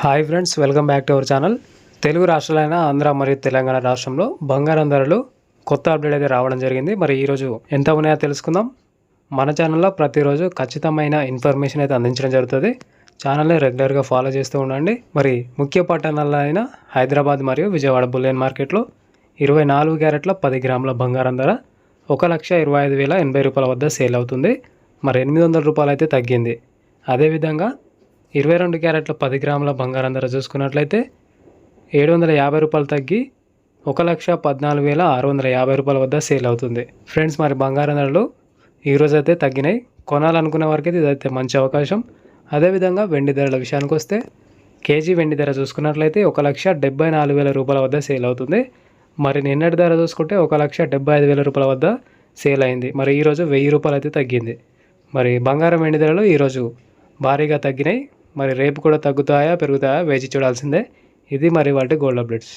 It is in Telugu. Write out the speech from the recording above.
Hi friends welcome back to our channel Telugu రాష్ట్రాలైన Andhra మరియు తెలంగాణ రాష్ట్రంలో బంగారం ధరలు కొత్త అప్డేట్ అయితే రావడం జరిగింది. మరి ఈరోజు ఎంత ఉన్నాయో తెలుసుకుందాం. మన ఛానల్లో ప్రతిరోజు ఖచ్చితమైన ఇన్ఫర్మేషన్ అయితే అందించడం జరుగుతుంది. ఛానల్ని రెగ్యులర్గా ఫాలో చేస్తూ ఉండండి. మరి ముఖ్య పట్టణాలైన హైదరాబాద్ మరియు విజయవాడ బుల్లెన్ మార్కెట్లో ఇరవై నాలుగు క్యారెట్ల పది గ్రాముల బంగారం ధర ఒక లక్ష ఇరవై ఐదు వేల ఎనభై రూపాయల వద్ద సేల్ అవుతుంది. మరి ఎనిమిది వందల రూపాయలు అయితే తగ్గింది. అదేవిధంగా ఇరవై రెండు క్యారెట్ల పది గ్రాముల బంగారం ధర చూసుకున్నట్లయితే ఏడు వందల యాభై రూపాయలు తగ్గి ఒక లక్ష పద్నాలుగు వేల ఆరు వందల యాభై రూపాయల వద్ద సేల్ అవుతుంది. ఫ్రెండ్స్ మరి బంగారం ధరలు ఈరోజు అయితే తగ్గినాయి. కొనాలనుకునే వారికి ఇదైతే మంచి అవకాశం. అదేవిధంగా వెండి ధరల విషయానికి వస్తే కేజీ వెండి ధర చూసుకున్నట్లయితే ఒక లక్ష డెబ్బై నాలుగు వేల రూపాయల వద్ద సేల్ అవుతుంది. మరి నిన్నటి ధర చూసుకుంటే ఒక లక్ష డెబ్బై ఐదు వేల రూపాయల వద్ద సేల్ అయింది. మరి ఈరోజు వెయ్యి రూపాయలు అయితే తగ్గింది. మరి బంగారం వెండి ధరలు ఈరోజు భారీగా తగ్గినాయి. మరి రేపు కూడా తగ్గుతాయా పెరుగుతాయా వేచి చూడాల్సిందే. ఇది మరి వాటి గోల్డ్ అప్డేట్స్.